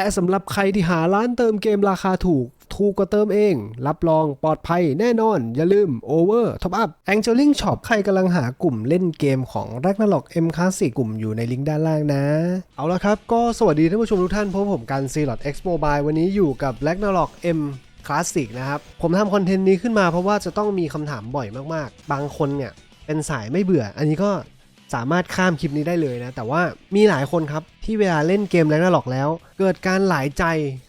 และสำหรับใครที่หาร้านเติมเกมราคาถูก ถูกกว่าเติมเอง รับรองปลอดภัยแน่นอน อย่าลืม Over Top Up a n g e l i n g Shop ใครกำลังหากลุ่มเล่นเกมของ Ragnarok M Classic กลุ่มอยู่ในลิงก์ด้านล่างนะ เอาละครับ ก็สวัสดีท่านผู้ชมทุกท่านพบผมกัน c l o t X Mobile วันนี้อยู่กับ Ragnarok M Classic นะครับ ผมทำคอนเทนต์นี้ขึ้นมาเพราะว่าจะต้องมีคำถามบ่อยมากๆ บางคนเนี่ยเป็นสายไม่เบื่อ อันนี้ก็ สามารถข้ามคลิปนี้ได้เลยนะ แต่ว่ามีหลายคนครับ ที่เวลาเล่นเกมแรงน่าหลอกแล้ว เกิดการหลายใจ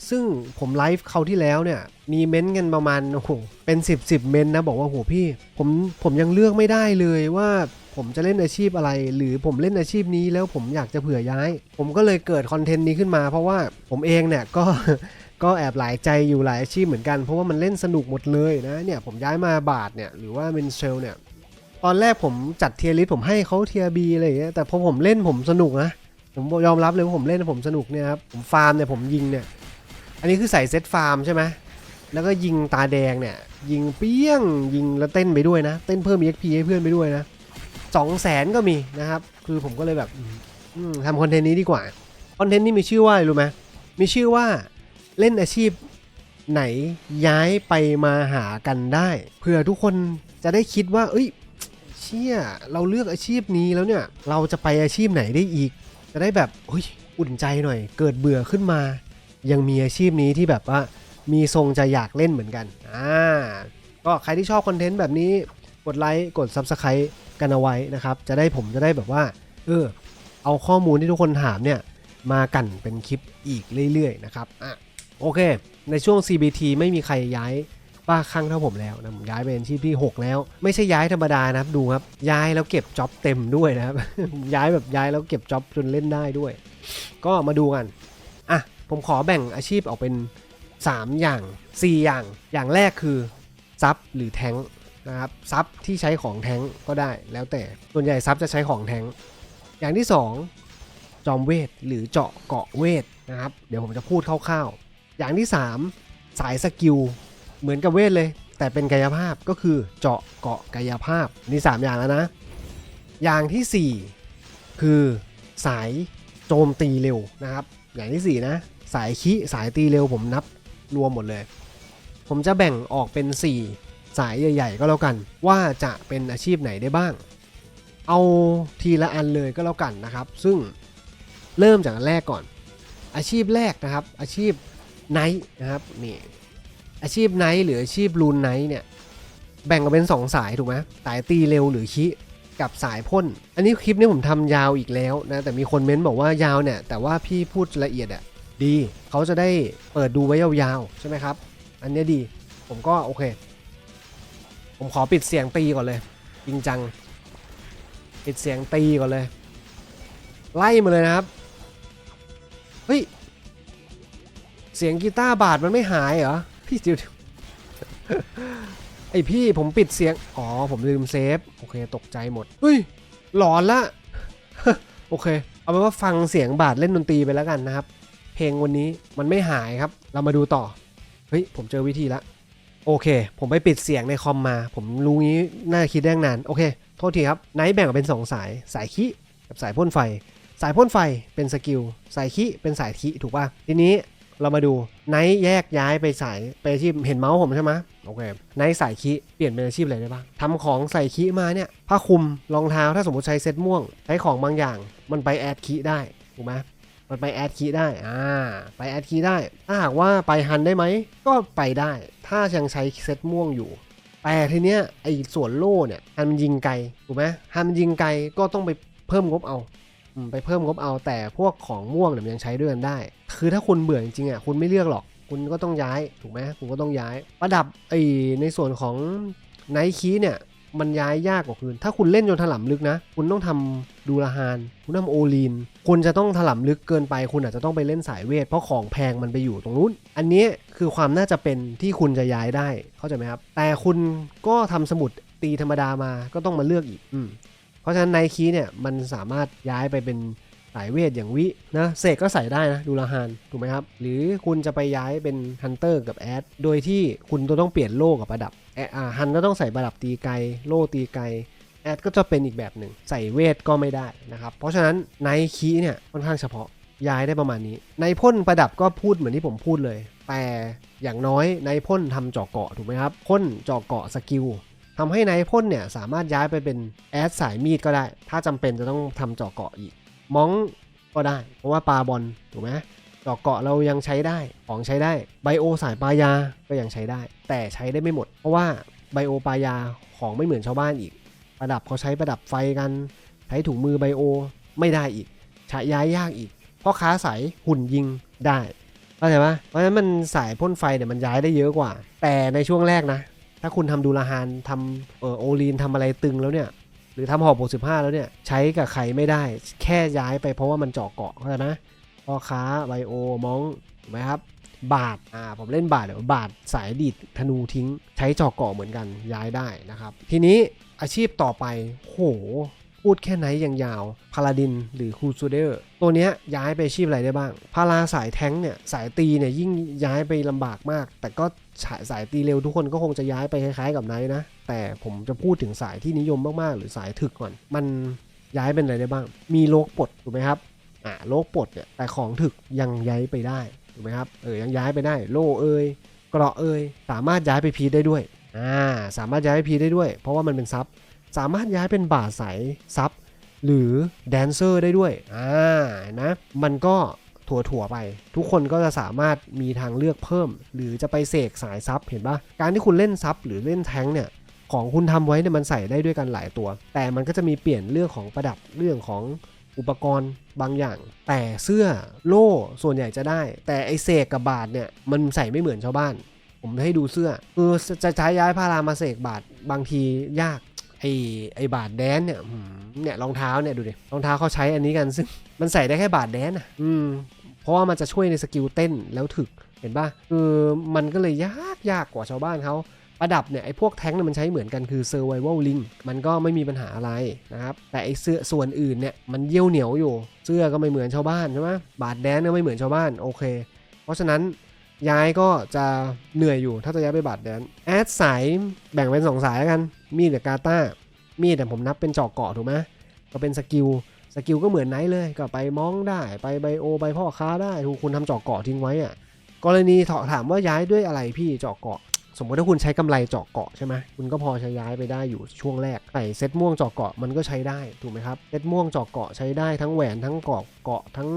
ซึ่งผมไลฟ์เขาที่แล้วเนี่ย มีเม้นต์กันประมาณโอ้โหเป็น 10 10 เม้นต์นะบอกว่าโหพี่ ผมผมยังเลือกไม่ได้เลยว่าผมจะเล่นอาชีพอะไร หรือผมเล่นอาชีพนี้แล้วผมอยากจะเผื่อย้าย ผมก็เลยเกิดคอนเทนต์นี้ขึ้นมา เพราะว่าผมเองเนี่ยก็ก็แอบหลายใจอยู่หลายอาชีพเหมือนกันเพราะว่ามันเล่นสนุกหมดเลยนะเนี่ยผมย้ายมาบาทเนี่ยหรือว่าเมนเชลเนี่ย ตอนแรกผมจัดเทียร์ลิสผมให้เขาเทียร์บีอะไรอย่างเงี้ยแต่พอผมเล่นผมสนุกนะผมยอมรับเลยว่าผมเล่นผมสนุกเนี่ยครับผมฟาร์มเนี่ยผมยิงเนี่ย อันนี้คือใส่เซตฟาร์มใช่ไหมแล้วก็ยิงตาแดงเนี่ย ยิงเปี้ยงยิงแล้วเต้นไปด้วยนะ เต้นเพิ่ม EXP ให้เพื่อนไปด้วยนะสองแสนก็มีนะครับ คือผมก็เลยแบบทำคอนเทนต์นี้ดีกว่าคอนเทนต์นี้มีชื่อว่าอะไรรู้ไหมมีชื่อว่าเล่นอาชีพไหนย้ายไปมาหากันได้เผื่อทุกคนจะได้คิดว่า เอ้ย เชี่ยเราเลือกอาชีพนี้แล้วเนี่ย เราจะไปอาชีพไหนได้อีก จะได้แบบเฮ้ยอุ่นใจหน่อย เกิดเบื่อขึ้นมา ยังมีอาชีพนี้ที่แบบว่ามีทรงจะอยากเล่นเหมือนกันอ่าก็ใครที่ชอบคอนเทนต์แบบนี้กดไลค์กด Subscribe กันเอาไว้นะครับ จะได้ผมจะได้แบบว่า เออ เอาข้อมูลที่ทุกคนถามเนี่ย มากันเป็นคลิปอีกเรื่อยๆนะครับอะโอเค ในช่วง CBT ไม่มีใครย้าย ป้าข้างเท่าผมแล้วนะผมย้ายไปเป็นที่ที่ 6 แล้ว ไม่ใช่ย้ายธรรมดานะครับดูครับ ย้ายแล้วเก็บจ็อบเต็มด้วยนะครับ ย้ายแบบย้ายแล้วเก็บจ็อบจนเล่นได้ด้วย ก็มาดูกันอะผมขอแบ่งอาชีพออกเป็น 3 อย่าง 4 อย่าง อย่างแรกคือซับหรือแทงนะครับซับที่ใช้ของแทงก็ได้แล้วแต่ส่วนใหญ่ซับจะใช้ของแทงอย่างที่ 2 จอมเวทหรือเจาะเกาะเวทนะครับ เดี๋ยวผมจะพูดคร่าวๆ อย่างที่ 3 สายสกิล เหมือนกับเวทเลย แต่เป็นกายภาพก็คือเจาะเกาะกายภาพนี่ 3 อย่างแล้วนะ อย่างทีสี่ 4 คือสายโจมตีเร็วนะครับ อย่างที่ 4 นะ สายคิสายตีเร็วผมนับรวมหมดเลย ผมจะแบ่งออกเป็น 4 สายใหญ่ ๆ ก็แล้วกัน ว่าจะเป็นอาชีพไหนได้บ้าง เอาทีละอันเลยก็แล้วกันนะครับ ซึ่งเริ่มจากอันแรกก่อน อาชีพแรกนะครับ อาชีพไนท์นะครับนี่ อาชีพไนท์หรืออาชีพรูนไนท์เนี่ยแบ่งกันเป็น 2 สายถูกไหมสายตีเร็วหรือคิกับสายพ่น อันนี้คลิปนี้ผมทำยาวอีกแล้วนะ แต่มีคนเม้นบอกว่ายาวเนี่ย แต่ว่าพี่พูดละเอียดอะดีเขาจะได้เปิดดูไว้ยาวๆ ใช่ไหมครับ อันนี้ดี ผมก็โอเค ผมขอปิดเสียงตีก่อนเลย จริงจัง ปิดเสียงตีก่อนเลย ไล่มาเลยนะครับ เฮ้ย เสียงกีตาร์บาดมันไม่หายเหรอ พี่จิวไอพี่ผมปิดเสียง อ๋อ ผมลืมเซฟ โอเค ตกใจหมดเฮ้ย หลอนละ โอเค เอาเป็นว่าฟังเสียงบาดเล่นดนตรีไปแล้วกันนะครับ เพลงวันนี้มันไม่หายครับ เรามาดูต่อ เฮ้ย ผมเจอวิธีละ โอเค ผมไปปิดเสียงในคอมมา ผมรู้งี้น่าคิดได้นาน โอเค โทษทีครับ ไนท์แบ่งออกเป็น 2 สาย สายคิกับสายพ่นไฟ สายพ่นไฟเป็นสกิล สายคิเป็นสายคิถูกป่ะ ทีนี้ เรามาดูไนท์แยกย้ายไปสายไปอาชีพเห็นเมาส์ผมใช่ไหมโอเคไนท์สายคีเปลี่ยนเป็นอาชีพอะไรได้บ้างทำของใส่คีมาเนี่ยผ้าคลุมรองเท้าถ้าสมมติใช้เซ็ตม่วง ใช้ของบางอย่างมันไปแอดคีได้ถูกไหมมันไปแอดคีได้ อ่า ไปแอดคีได้ ถ้าหากว่าไปฮันได้ไหม ก็ไปได้ ถ้ายังใช้เซ็ตม่วงอยู่ แต่ทีเนี้ยไอ้ส่วนโล่เนี่ยฮันมันยิงไกล ถูกไหมฮันมันยิงไกลก็ต้องไปเพิ่มงบเอาอืมไปเพิ่มงบเอา แต่พวกของม่วงเนี่ยมันยังใช้ด้วยกันได้ คือถ้าคุณเบื่อจริงๆอะคุณไม่เลือกหรอก คุณก็ต้องย้ายถูกไหมคุณก็ต้องย้าย ประดับไอในส่วนของไนคีเนี่ยมันย้ายยากกว่าคืน ถ้าคุณเล่นจนถลำลึกนะ คุณต้องทำดูราฮาน คุณทำโอลีน คุณจะต้องถลำลึกเกินไป คุณอาจจะต้องไปเล่นสายเวท เพราะของแพงมันไปอยู่ตรงนู้น อันนี้คือความน่าจะเป็นที่คุณจะย้ายได้ เข้าใจไหมครับ แต่คุณก็ทำสมุดตีธรรมดามา ก็ต้องมาเลือกอีก อืมเพราะฉะนั้นไนคีเนี่ยมันสามารถย้ายไปเป็น สายเวทอย่างวินะเสกก็ใส่ได้นะดูลาฮานถูกไหมครับ หรือคุณจะไปย้ายเป็นฮันเตอร์กับแอดโดยที่คุณต้องเปลี่ยนโล่กับประดับแออ่าฮันก็ต้องใส่ประดับตีไกลโล่ตีไกลแอดก็จะเป็นอีกแบบหนึ่งใส่เวทก็ไม่ได้นะครับ เพราะฉะนั้นไนคีเนี่ยค่อนข้างเฉพาะย้ายได้ประมาณนี้ ในพ่นประดับก็พูดเหมือนที่ผมพูดเลย แต่อย่างน้อยในพ่นทำเจาะเกาะถูกไหมครับพ่นเจาะเกาะสกิลทำให้ในพ่นเนี่ยสามารถย้ายไปเป็นแอดสายมีดก็ได้ ถ้าจำเป็นจะต้องทำเจาะเกาะอีก มองก็ได้ เพราะว่าปลาบอลถูกไหมเจาะเกาะเรายังใช้ได้ของใช้ได้ไบโอสายปลายาก็ยังใช้ได้ แต่ใช้ได้ไม่หมด เพราะว่าไบโอปลายาของไม่เหมือนชาวบ้านอีก ประดับเขาใช้ประดับไฟกัน ใช้ถุงมือไบโอไม่ได้อีกใช้ย้ายยากอีกเพราะค้าสายหุ่นยิงได้เข้าใจปะเพราะฉะนั้นมันสายพ่นไฟเนี่ยมันย้ายได้เยอะกว่า แต่ในช่วงแรกนะ ถ้าคุณทำดูลาฮานทำเออโอลีนทำอะไรตึงแล้วเนี่ย หรือทำหอบบวกสิบห้าแล้วเนี่ย ใช้กับใครไม่ได้ แค่ย้ายไปเพราะว่ามันเจาะเกาะเข้านะพ่อค้าไบโอมองถูกไหมครับ บาทอ่าผมเล่นบาทเดี๋ยวบาทสายดีดธนูทิ้ง ใช้เจาะเกาะเหมือนกันย้ายได้นะครับ ทีนี้อาชีพต่อไปโหพูดแค่ไหนอย่างยาวพาลาดินหรือคูซูเดอร์ตัวเนี้ยย้ายไปอาชีพอะไรได้บ้าง พาราสายแท้งเนี่ยสายตีเนี่ยยิ่งย้ายไปลำบากมาก แต่ก็ สายสายตีเร็วทุกคนก็คงจะย้ายไปคล้ายๆกับไนท์นะ แต่ผมจะพูดถึงสายที่นิยมมากๆ หรือสายถึกก่อน มันย้ายเป็นอะไรได้บ้าง มีโลกปลดถูกไหมครับอ่าโลกปลดเนี่ยแต่ของถึกยังย้ายไปได้ถูกไหมครับเออยังย้ายไปได้ โล่เอยเกราะเอยสามารถย้ายไปพีได้ด้วยอ่าสามารถย้ายไปพีได้ด้วย เพราะว่ามันเป็นซับสามารถย้ายเป็นบ่าสายซับหรือแดนเซอร์ได้ด้วยอ่านะมันก็ ถั่วๆไป ทุกคนก็จะสามารถมีทางเลือกเพิ่ม หรือจะไปเสกสายซับเห็นปะการที่คุณเล่นซับหรือเล่นแท้งเนี่ยของคุณทำไว้เนี่ยมันใส่ได้ด้วยกันหลายตัว แต่มันก็จะมีเปลี่ยนเรื่องของประดับเรื่องของอุปกรณ์บางอย่าง แต่เสื้อโล่ส่วนใหญ่จะได้ แต่ไอเสกกับบาทเนี่ยมันใส่ไม่เหมือนชาวบ้าน ผมให้ดูเสื้อคือจะใช้ย้ายพารามาเสกบาทบางทียากไอไอบาทแดนเนี่ยเนี่ยรองเท้าเนี่ยดูดิรองเท้าเขาใช้อันนี้กันซึ่งมันใส่ได้แค่บาทแดนอะ อืม เพราะว่ามันจะช่วยในสกิลเต้นแล้วถึกเห็นปะคือมันก็เลยยากยากกว่าชาวบ้านเขาประดับเนี่ยไอ้พวกแท้งเนี่ยมันใช้เหมือนกันคือ survival link มันก็ไม่มีปัญหาอะไรนะครับ แต่ไอเสื้อส่วนอื่นเนี่ยมันเยี่ยวเหนียวอยู่ เสื้อก็ไม่เหมือนชาวบ้านใช่ไหมบาทแดนก็ไม่เหมือนชาวบ้านโอเค เพราะฉะนั้นย้ายก็จะเหนื่อยอยู่ถ้าจะย้ายไปบาดแดนแอดสายแบ่งเป็นสองสายแล้วกัน มีดกับกาตามีดแต่ผมนับเป็นจอกเกาะถูกไหมก็เป็นสกิล สกิลก็เหมือนไนท์เลยก็ไปมองได้ไปไบโอไปพ่อค้าได้ถูกคุณทำจอกเกาะทิ้งไว้อะกรณีถามว่าย้ายด้วยอะไรพี่จอกเกาะ สมมติถ้าคุณใช้กำไรเจาะเกาะใช่ไหมคุณก็พอใช้ย้ายไปได้อยู่ช่วงแรกใส่เซ็ตม่วงเจาะเกาะมันก็ใช้ได้ถูกไหมครับเซ็ตม่วงเจาะเกาะใช้ได้ทั้งแหวนทั้งเกาะเกาะทั้ง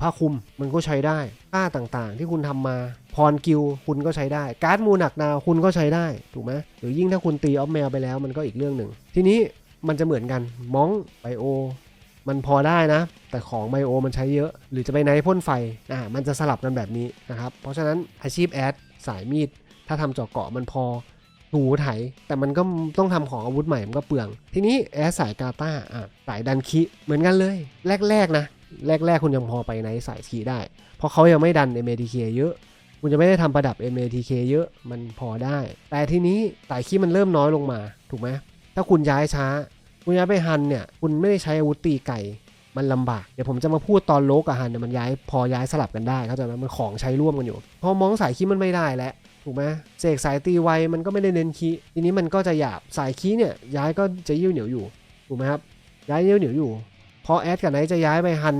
ผ้าคลุมมันก็ใช้ได้ค่าต่างๆ ที่คุณทำมาพรกิลคุณก็ใช้ได้ การ์ดมูหนักดาวคุณก็ใช้ได้ถูกไหมหรือยิ่งถ้าคุณตีออฟแมวไปแล้วมันก็อีกเรื่องหนึ่งทีนี้มันจะเหมือนกันมองไบโอ มันพอได้นะ แต่ของไบโอมันใช้เยอะ หรือจะไปไนพ่นไฟอ่ามันจะสลับกันแบบนี้นะครับ เพราะฉะนั้นอาชีพแอดสายมีด ถ้าทำเจาะเกาะมันพอถูไถ แต่มันก็ต้องทำของอาวุธใหม่มันก็เปลือง ทีนี้แอสสายกาตาอะสายดันคิเหมือนกันเลย แรกๆนะ แรกๆคุณยังพอไปในสายคีได้ เพราะเขายังไม่ดัน MATK เคเยอะคุณจะไม่ได้ทำประดับ MATK เยอะมันพอได้ แต่ทีนี้สายคีมันเริ่มน้อยลงมา ถูกไหมถ้าคุณย้ายช้า คุณย้ายไปฮันเนี่ยคุณไม่ได้ใช้อาวุธตีไก่มันลำบาก เดี๋ยวผมจะมาพูดตอนโลกกับฮันเนี่ยมันย้ายพอย้ายสลับกันได้เข้าใจไหมมันของใช้ร่วมกันอยู่ พอมองสายคีมันไม่ได้แล้วถูกไหมเสกสายตีไวมันก็ไม่ได้เน้นคีทีนี้มันก็จะหยาบสายคีเนี่ยย้ายก็จะยี่ยวเหนียวอยู่ถูกไหมครับย้ายเยี่ยวเหนียวอยู่ พอแอดกับไนท์จะย้ายไปฮัน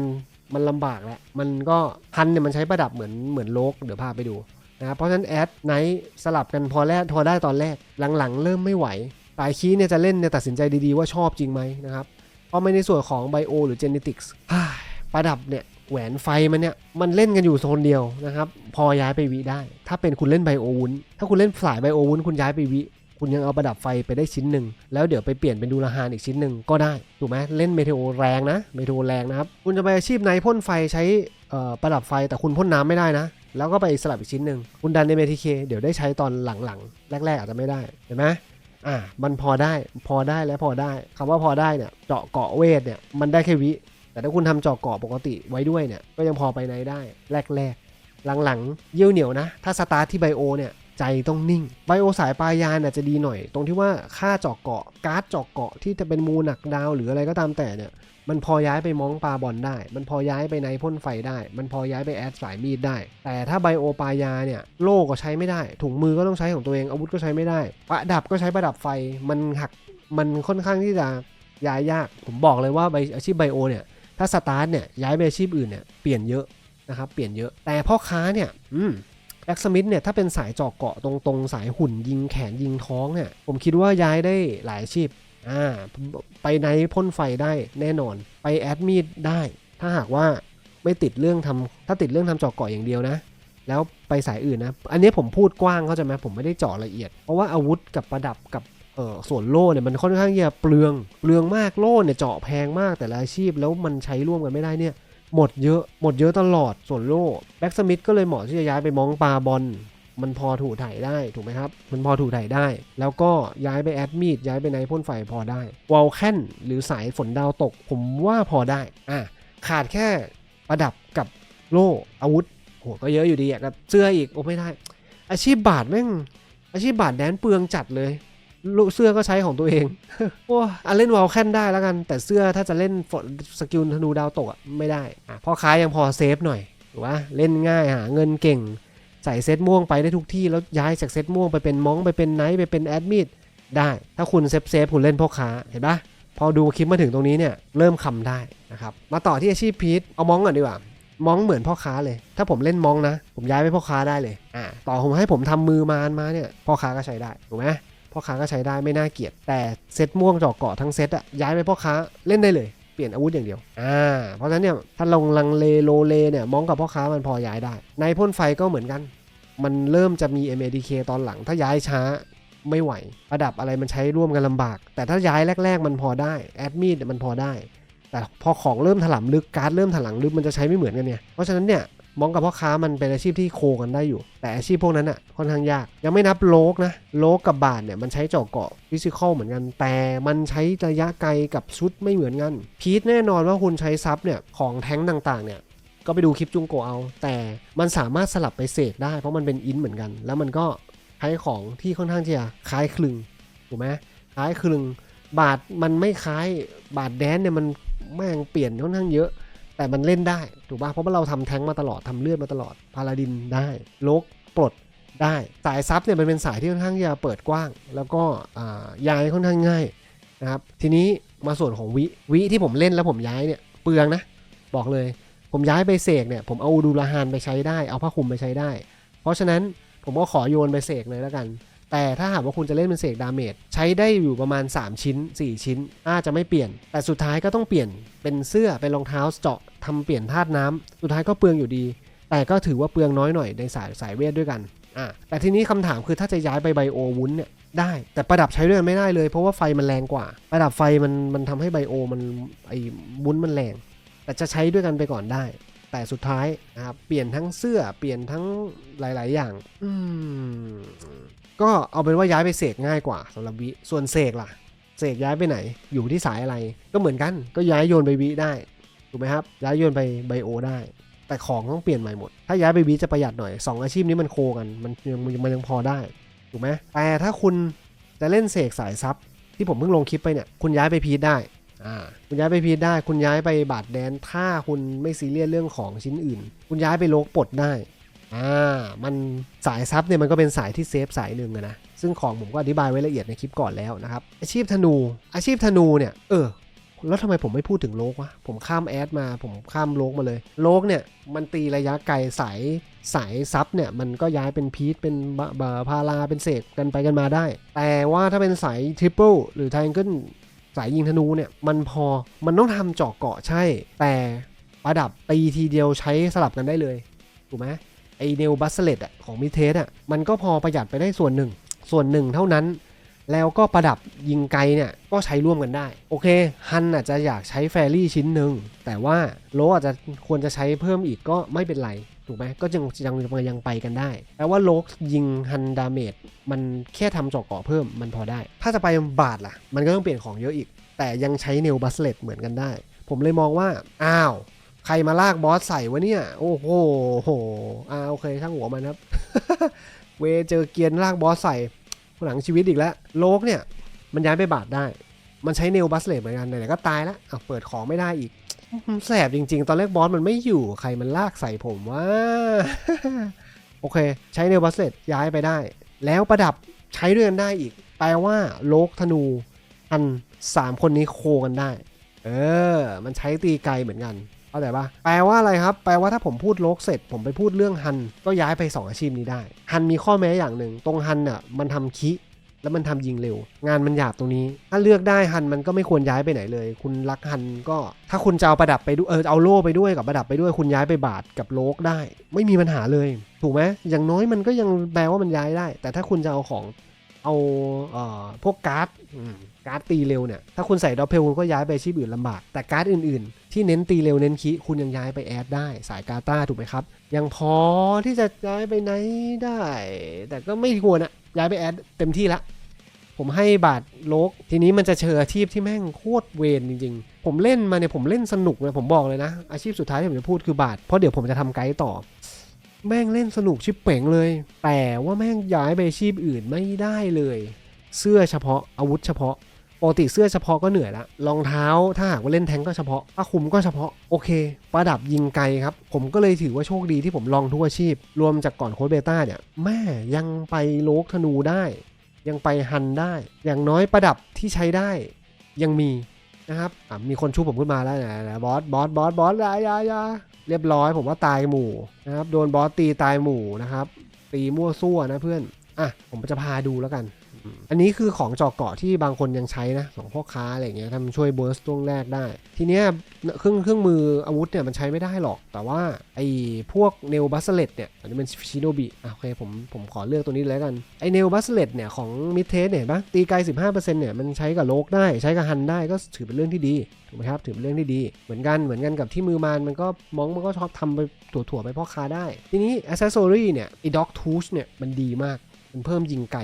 มันลำบากแหละ มันก็ฮันเนี่ยมันใช้ประดับเหมือนเหมือนโลกเดี๋ยวพาไปดูนะครับเพราะฉะนั้นแอดไนท์สลับกันพอแรกพอได้ตอนแรกหลังๆ เริ่มไม่ไหว สายคีเนี่ยจะเล่นเนี่ยตัดสินใจดีๆว่าชอบจริงไหมนะครับเพราะไม่ในส่วนของไบโอหรือเจเนติกส์ประดับเนี่ยแหวนไฟมันเนี่ยมันเล่นกันอยู่โซนเดียวนะครับ พอย้ายไปวิได้ ถ้าเป็นคุณเล่นไบโอวุ้นถ้าคุณเล่นสายไบโอวุ้นคุณย้ายไปวิคุณยังเอาประดับไฟไปได้ชิ้นหนึ่ง แล้วเดี๋ยวไปเปลี่ยนเป็นดูราฮานอีกชิ้นหนึ่งก็ได้ ถูกไหมเล่นเมเทโอแรงนะ เมเทโอแรงนะครับ คุณจะไปอาชีพไหนพ่นไฟใช้เอ่อประดับไฟแต่คุณพ่นน้ำไม่ได้นะ แล้วก็ไปสลับอีกชิ้นหนึ่ง คุณดันในเมทีเคเดี๋ยวได้ใช้ตอนหลังๆ แรก ๆ อาจจะไม่ได้ เห็นไหม อะมันพอได้พอได้และพอได้คำว่าพอได้เนี่ยเจาะเกาะเวทเนี่ยมันได้แค่วิ แต่ถ้าคุณทำจาะเกาะปกติไว้ด้วยเนี่ยก็ยังพอไปไหนได้แรกแรกหลังๆเยี่ยวเหนียวนะ ถ้าสตาร์ทที่ไบโอเนี่ยใจต้องนิ่ง ไบโอสายปลายานอาจจะดีหน่อย ตรงที่ว่าค่าเจาะเกาะการ์ดเจาะเกาะที่จะเป็นมูหนักดาวหรืออะไรก็ตามแต่เนี่ย มันพอย้ายไปมองปลาบอลได้ มันพอย้ายไปในพ่นไฟได้ มันพอย้ายไปแอดสายมีดได้ แต่ถ้าไบโอปายาเนี่ยโล่ก็ใช้ไม่ได้ ถุงมือก็ต้องใช้ของตัวเอง อาวุธก็ใช้ไม่ได้ ประดับก็ใช้ประดับไฟ มันหัก มันค่อนข้างที่จะย้ายยาก ผมบอกเลยว่าอาชีพไบโอเนี่ย ถ้าสตาร์ทเนี่ยย้ายไปอาชีพอื่นเนี่ยเปลี่ยนเยอะนะครับเปลี่ยนเยอะ แต่พ่อค้าเนี่ยอืมแบ็กสมิธเนี่ยถ้าเป็นสายเจาะเกาะตรงๆ สายหุ่นยิงแขนยิงท้องเนี่ยผมคิดว่าย้ายได้หลายอาชีพ อ่าไปไนพ่นไฟได้แน่นอน ไปแอดมีดได้ ถ้าหากว่าไม่ติดเรื่องทำถ้าติดเรื่องทำเจาะเกาะอย่างเดียวนะ แล้วไปสายอื่นนะ อันนี้ผมพูดกว้างเข้าใจไหมผมไม่ได้เจาะละเอียด เพราะว่าอาวุธกับประดับกับเออส่วนโล่เนี่ยมันค่อนข้างจะเปลือง เปลืองมากโล่เนี่ยเจาะแพงมากแต่ละอาชีพแล้วมันใช้ร่วมกันไม่ได้เนี่ยหมดเยอะ หมดเยอะตลอดส่วนโล่แบ็กสมิธก็เลยเหมาะที่จะย้ายไปมองปลาบอล มันพอถูถ่ายได้ถูกไหมครับ มันพอถูถ่ายได้ แล้วก็ย้ายไปแอดมีดย้ายไปในพ่นไฟพอได้วอลแคนหรือสายฝนดาวตก ผมว่าพอได้อะขาดแค่ประดับกับโล่อาวุธโหก็เยอะอยู่ดีอะกับเสื้ออีกโอ้ไม่ได้ อาชีพบาทแม่งอาชีพบาทแดนเปลืองจัดเลยลูกเสื้อก็ใช้ของตัวเอง โอ้อะเล่นวอลแคนได้แล้วกัน แต่เสื้อถ้าจะเล่นฝนสกิลธนูดาวตกอะไม่ได้อะพ่อค้ายังพอเซฟหน่อยถูกปะเล่นง่ายหาเงินเก่ง ใส่เซตม่วงไปได้ทุกที่ แล้วย้ายจากเซตม่วงไปเป็นมองไปเป็นไนท์ไปเป็นแอดมิดได้ ถ้าคุณเซฟเซฟคุณเล่นพ่อค้าเห็นปะพอดูคลิปมาถึงตรงนี้เนี่ยเริ่มคำได้นะครับมาต่อที่อาชีพพีทเอามองก่อนดีกว่ามองเหมือนพ่อค้าเลย ถ้าผมเล่นมองนะ ผมย้ายไปพ่อค้าได้เลย อ่า ต่อผมให้ผมทำมือมานมาเนี่ย พ่อค้าก็ใช้ได้ ถูกไหมพ่อค้าก็ใช้ได้ไม่น่าเกลียด แต่เซตม่วงจอกเกาะทั้งเซตอะย้ายไปพ่อค้าเล่นได้เลย ปลี่ยนอาวุธอย่างเดียว อ่า เพราะฉะนั้นเนี่ยถ้าลงลังเลโลเลเนี่ยมองกับพ่อค้ามันพอย้ายได้ ในพ่นไฟก็เหมือนกัน มันเริ่มจะมี MADK ตอนหลัง ถ้าย้ายช้าไม่ไหว ระดับอะไรมันใช้ร่วมกันลำบาก แต่ถ้าย้ายแรก ๆ มันพอได้ แอดมีดมันพอได้ แต่พอของเริ่มถล่มลึก การ์ดเริ่มถลังลึกมันจะใช้ไม่เหมือนกันเนี่ย เพราะฉะนั้นเนี่ย มองกับพ่อค้ามันเป็นอาชีพที่โคกันได้อยู่ แต่อาชีพพวกนั้นอะค่อนข้างยาก ยังไม่นับโลกนะ โลกกับบาทเนี่ยมันใช้จาะเกาะฟิสิกอลเหมือนกัน แต่มันใช้ระยะไกลกับชุดไม่เหมือนกัน พีทแน่นอนว่าคุณใช้ซับเนี่ยของแท้งต่างๆเนี่ยก็ไปดูคลิปจุงโกเอา แต่มันสามารถสลับไปเสกได้ เพราะมันเป็นอินเหมือนกัน แล้วมันก็ใช้ของที่ค่อนข้างจะคล้ายคลึงถูกไหมคล้ายคลึง บาทมันไม่คล้ายบาทแดนเนี่ยมันแม่งเปลี่ยนค่อนข้างเยอะ แต่มันเล่นได้ถูกป่ะเพราะว่าเราทำแท้งมาตลอดทำเลือดมาตลอดพาลาดินได้โลกปลดได้สายซับเนี่ยมันเป็นสายที่ค่อนข้างจะเปิดกว้าง แล้วก็ย้ายค่อนข้างง่ายนะครับทีนี้มาส่วนของวิวิที่ผมเล่นแล้วผมย้ายเนี่ยเปลืองนะ บอกเลย ผมย้ายไปเสกเนี่ยผมเอาดูลาฮานไปใช้ได้ เอาผ้าคลุมไปใช้ได้ เพราะฉะนั้นผมก็ขอโยนไปเสกเลยแล้วกัน แต่ถ้าหากว่าคุณจะเล่นเป็นเสกดาเมจใช้ได้อยู่ประมาณ 3 ชิ้น 4 ชิ้นอาจจะไม่เปลี่ยน แต่สุดท้ายก็ต้องเปลี่ยนเป็นเสื้อเป็นรองเท้าเจาะทำเปลี่ยนธาตุน้ำสุดท้ายก็เปลืองอยู่ดี แต่ก็ถือว่าเปลืองน้อยหน่อยในสายสายเวทด้วยกันอะแต่ทีนี้คำถามคือถ้าจะย้ายไปไบโอวุ้นเนี่ยได้แต่ประดับใช้ด้วยกันไม่ได้เลย เพราะว่าไฟมันแรงกว่า ประดับไฟมันมันทำให้ไบโอมันไอ้วุ้นมันแรง แต่จะใช้ด้วยกันไปก่อนได้ แต่สุดท้ายนะครับเปลี่ยนทั้งเสื้อเปลี่ยนทั้งหลาย ๆ อย่าง อืม ก็เอาเป็นว่าย้ายไปเสกง่ายกว่าสำหรับวิส่วนเสกล่ะ เสกย้ายไปไหน อยู่ที่สายอะไร ก็เหมือนกัน ก็ย้ายโยนไปวิได้ถูกไหมครับ ย้ายโยนไปไบโอได้ แต่ของต้องเปลี่ยนใหม่หมด ถ้าย้ายไปวิจะประหยัดหน่อย 2 อาชีพนี้มันโคกัน มันยังมันยังพอได้ถูกไหมแต่ถ้าคุณจะเล่นเสกสายซับที่ผมเพิ่งลงคลิปไปเนี่ย คุณย้ายไปพีทได้อ่าคุณย้ายไปพีทได้ คุณย้ายไปบาดแดน ถ้าคุณไม่ซีเรียสเรื่องของชิ้นอื่น คุณย้ายไปโลกปลดได้ อ่ามันสายซับเนี่ยมันก็เป็นสายที่เซฟสายหนึ่งนะซึ่งของผมก็อธิบายไว้ละเอียดในคลิปก่อนแล้วนะครับ อาชีพธนู อาชีพธนูเนี่ย เออ แล้วทำไมผมไม่พูดถึงโลกวะ ผมข้ามแอดมา ผมข้ามโลกมาเลย โลกเนี่ย มันตีระยะไกลสายสายซับเนี่ย มันก็ย้ายเป็นพีทเป็นบะบะพาราเป็นเสกกันไปกันมาได้ แต่ว่าถ้าเป็นสายทริปเปิลหรือไทงเกิลสายยิงธนูเนี่ย มันพอมันต้องทำเจาะเกาะใช่ แต่ประดับตีทีเดียวใช้สลับกันได้เลยถูกไหม ไอเนลบัสเลตอะของมิเทสอะมันก็พอประหยัดไปได้ส่วนหนึ่ง ส่วนหนึ่งเท่านั้น แล้วก็ประดับยิงไกลเนี่ยก็ใช้ร่วมกันได้ โอเคฮันอาจจะอยากใช้แฟรี่ชิ้นหนึ่งแต่ว่าโลอาจจะควรจะใช้เพิ่มอีกก็ไม่เป็นไรถูกไหมก็ยังยังยังไปกันได้แปลว่าโลกยิงฮันดาเมจมันแค่ทำเจาะเกาะเพิ่มมันพอได้ ถ้าจะไปบาทล่ะ มันก็ต้องเปลี่ยนของเยอะอีก แต่ยังใช้เนลบัสเลตเหมือนกันได้ ผมเลยมองว่า อ้าว ใครมาลากบอสใส่วะเนี่ย โอ้โหโหอ่าโอเคช่างหัวมันครับ เวเจอเกียร์ลากบอสใส่หลังชีวิตอีกแล้ว โลกเนี่ย มันย้ายไปบาทได้ มันใช้เนลบัสเลตเหมือนกันไหนๆก็ตายแล้วอะเปิดของไม่ได้อีกแสบจริง ๆ ตอนแรกบอสมันไม่อยู่ใครมันลากใส่ผมว่า โอเค ใช้เนลบัสเลตย้ายไปได้ แล้วประดับใช้ด้วยกันได้อีก แปลว่าโลกธนูฮันสามคนนี้โคกันได้ เออ มันใช้ตีไกลเหมือนกัน เข้าใจปะแปลว่าอะไรครับ แปลว่าถ้าผมพูดโลกเสร็จ ผมไปพูดเรื่องฮัน ก็ย้ายไป 2 อาชีพนี้ได้ ฮันมีข้อแม้อย่างหนึ่ง ตรงฮันอะมันทำคิแล้วมันทำยิงเร็ว งานมันหยาบตรงนี้ ถ้าเลือกได้ฮันมันก็ไม่ควรย้ายไปไหนเลย คุณรักฮันก็ ถ้าคุณจะเอาประดับไปด้วยเออเอาโล่ไปด้วยกับประดับไปด้วยคุณย้ายไปบาทกับโลกได้ ไม่มีปัญหาเลย ถูกไหมอย่างน้อยมันก็ยังแปลว่ามันย้ายได้ แต่ถ้าคุณจะเอาของเอาเอ่อพวกการ์ด การ์ดตีเร็วเนี่ยถ้าคุณใส่ดอปเพลคุณก็ย้ายไปชีพอื่นลำบาก แต่การ์ดอื่นๆ ที่เน้นตีเร็วเน้นคิคุณยังย้ายไปแอดได้ สายกาตาถูกไหมครับ ยังพอที่จะย้ายไปไหนได้ แต่ก็ไม่ควรอะย้ายไปแอดเต็มที่ละผมให้บาทโลก ทีนี้มันจะเชิญอาชีพที่แม่งโคตรเวนจริงๆ ผมเล่นมาเนี่ยผมเล่นสนุกเลยผมบอกเลยนะ อาชีพสุดท้ายที่ผมจะพูดคือบาท เพราะเดี๋ยวผมจะทำไกด์ต่อ แม่งเล่นสนุกชิบเป๋งเลย แต่ว่าแม่งย้ายไปอาชีพอื่นไม่ได้เลย เสื้อเฉพาะอาวุธเฉพาะ ปกติเสื้อเฉพาะก็เหนื่อยละรองเท้าถ้าหากว่าเล่นแทงก็เฉพาะผ้าคลุมก็เฉพาะโอเคประดับยิงไกลครับ ผมก็เลยถือว่าโชคดีที่ผมลองทุกอาชีพ รวมจากก่อนโค้ดเบต้าเนี่ยแม่ยังไปโลกธนูได้ ยังไปฮันได้ อย่างน้อยประดับที่ใช้ได้ยังมีนะครับอะมีคนชูผมขึ้นมาแล้วนะนะบอสบอสบอสบอสยายายาเรียบร้อย ผมว่าตายหมู่นะครับโดนบอสตีตายหมู่นะครับตีมั่วซั่วนะเพื่อนอะผมจะพาดูแล้วกัน อันนี้คือของจอกเกาะที่บางคนยังใช้นะของพ่อค้าอะไรเงี้ยทำช่วยเบิร์สตวงแรกได้ ทีเนี้ยเครื่องเครื่องมืออาวุธเนี่ยมันใช้ไม่ได้หรอก แต่ว่าไอ้พวกเนลบัสเลตเนี่ยอันนี้เป็นชิโนบิอะโอเคผมผมขอเลือกตัวนี้เลยแล้วกันไอ้เนลบัสเลตเนี่ยของมิดเทสเนี่ยปะตีไกล 15%เนี่ยมันใช้กับโลกได้ใช้กับฮันได้ก็ถือเป็นเรื่องที่ดีถูกไหมครับถือเป็นเรื่องที่ดีเหมือนกันเหมือนกันกับที่มือมานมันก็มองมันก็ชอบทำไปถั่วๆไปพ่อค้าได้ ทีนี้อ c เซสซอรี่เนี่ยไอ้ด็อกทูชเนี่ยมันดีมากมันเพิ่มยิงไกล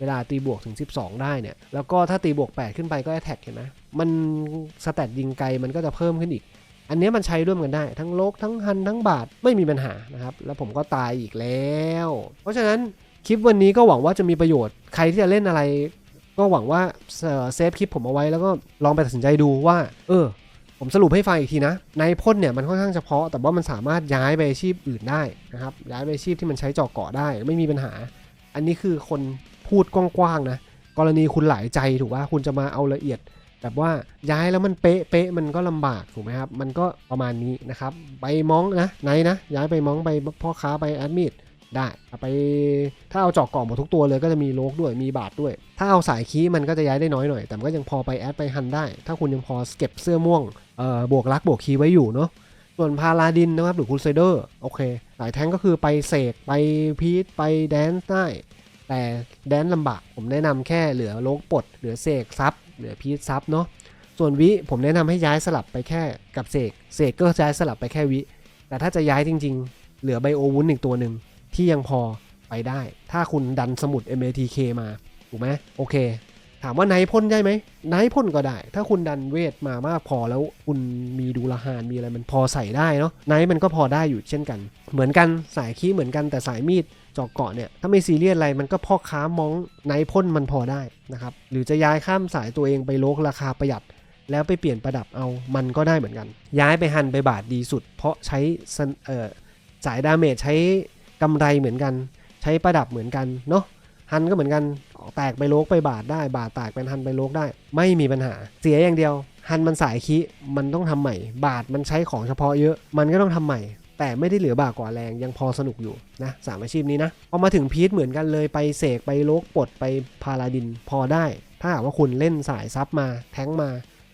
เวลาตีบวกถึง 12 ได้เนี่ย แล้วก็ถ้าตีบวก 8 ขึ้นไปก็แอ t แทกเห็นไหมมันสแตทยิงไกลมันก็จะเพิ่มขึ้นอีก อันนี้มันใช้ร่วมกันได้ ทั้งโลกทั้งฮันทั้งบาทไม่มีปัญหานะครับ แล้วผมก็ตายอีกแล้ว เพราะฉะนั้นคลิปวันนี้ก็หวังว่าจะมีประโยชน์ใครที่จะเล่นอะไร ก็หวังว่าเซฟคลิปผมเอาไว้แล้วก็ลองไปตัดสินใจดูว่า เออ ผมสรุปให้ฟังอีกทีนะในพ่นเนี่ยมันค่อนข้างเฉพาะ แต่ว่ามันสามารถย้ายไปอาชีพอื่นได้นะครับย้ายไปอาชีพที่มันใช้เจาะเกาะได้ไม่มีปัญหา อันนี้คือคน พูดกว้างๆนะกรณีคุณหลายใจถูกว่าคุณจะมาเอาละเอียด แบบว่าย้ายแล้วมันเป๊ะเป๊ะมันก็ลำบากถูกไหมครับมันก็ประมาณนี้นะครับไปมองนะไหนนะย้ายไปมองไปพ่อค้าไปแอดมิดได้ไปถ้าเอาจาะกล่องหมดทุกตัวเลยก็จะมีโลกด้วยมีบาทด้วย ถ้าเอาสายคีมันก็จะย้ายได้น้อยหน่อย แต่มันก็ยังพอไปแอดไปฮันได้ ถ้าคุณยังพอเก็บเสื้อม่วงเอ่อบวกรักบวกคีไว้อยู่เนาะส่วนพาลาดินนะครับหรือคูเซเดอร์โอเคสายแทงก็คือไปเสกไปพีทไปแดนซ์ได้ แต่แดนลำบากผมแนะนำแค่เหลือโลกปดเหลือเสกซับเหลือพีทซับเนาะส่วนวิผมแนะนำให้ย้ายสลับไปแค่กับเสกเสกก็ย้ายสลับไปแค่วิ แต่ถ้าจะย้ายจริง ๆ เหลือไบโอวุ้นอีกตัวหนึ่งที่ยังพอไปได้ ถ้าคุณดันสมุด MATK มาถูกไหมโอเค ถามว่าไนพ่นได้ไหมไนพ่นก็ได้ ถ้าคุณดันเวทมามากพอแล้วคุณมีดูละหานมีอะไรมันพอใส่ได้เนาะไนมันก็พอได้อยู่เช่นกัน เหมือนกันสายคี้เหมือนกันแต่สายมีด จอกเกาะเนี่ยถ้าไม่ซีเรียสอะไรมันก็พ่อค้ามองไนพ่นมันพอได้นะครับหรือจะย้ายข้ามสายตัวเองไปโลกราคาประหยัด แล้วไปเปลี่ยนประดับเอามันก็ได้เหมือนกัน ย้ายไปฮันไปบาทดีสุด เพราะใช้สายดาเมจใช้กำไรเหมือนกัน ใช้ประดับเหมือนกันเนาะฮันก็เหมือนกันแตกไปโลกไปบาทได้ บาทแตกเป็นฮันไปโลกได้ ไม่มีปัญหา เสียอย่างเดียวฮันมันสายคิมันต้องทำใหม่ บาทมันใช้ของเฉพาะเยอะ มันก็ต้องทำใหม่ แต่ไม่ได้เหลือบ่ากว่าแรงยังพอสนุกอยู่นะสามอาชีพนี้นะพอมาถึงพีทเหมือนกันเลยไปเสกไปโลกปลดไปพาลาดินพอได้ ถ้าหากว่าคุณเล่นสายซับมาแท้งมา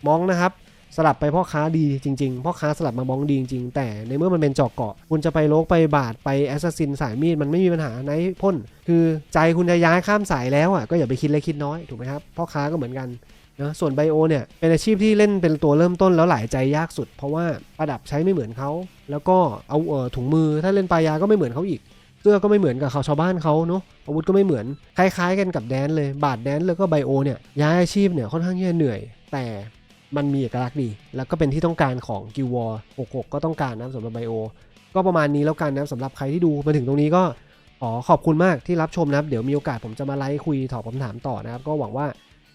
มองนะครับ สลับไปพ่อค้าดีจริงๆ พ่อค้าสลับมามองดีจริงๆแต่ในเมื่อมันเป็นจอกเกาะ คุณจะไปโลกไปบาดไปแอสซัสซินสายมีดมันไม่มีปัญหาในพ่นคือใจคุณจะย้ายข้ามสายแล้วอะก็อย่าไปคิดเล็กคิดน้อยถูกไหมครับพ่อค้าก็เหมือนกัน นะส่วนไบโอเนี่ยเป็นอาชีพที่เล่นเป็นตัวเริ่มต้นแล้วหลายใจยากสุด เพราะว่าประดับใช้ไม่เหมือนเขา แล้วก็เอาเออถุงมือถ้าเล่นปลายาก็ไม่เหมือนเขาอีกเสื้อก็ไม่เหมือนกับเขาชาวบ้านเขาเนาะอาวุธก็ไม่เหมือนคล้ายๆ กันกับแดนเลย บาดแดนแล้วก็ไบโอเนี่ยย้ายอาชีพเนี่ยค่อนข้างที่จะเหนื่อย แต่มันมีเอกลักษณ์ดี แล้วก็เป็นที่ต้องการของกิววอร์66ก็ต้องการนะสำหรับไบโอก็ประมาณนี้แล้วกันนะสำหรับใครที่ดูมาถึงตรงนี้ก็ขอขอบคุณมากที่รับชมนะครับ เดี๋ยวมีโอกาสผมจะมาไลฟ์คุยตอบคำถามต่อนะครับ ก็หวังว่า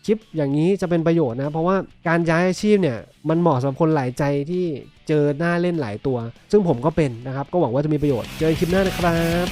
คลิปอย่างนี้จะเป็นประโยชน์นะ เพราะว่าการย้ายอาชีพเนี่ยมันเหมาะสำหรับคนหลายใจที่เจอหน้าเล่นหลายตัว ซึ่งผมก็เป็นนะครับ ก็หวังว่าจะมีประโยชน์ เจอคลิปหน้านะครับ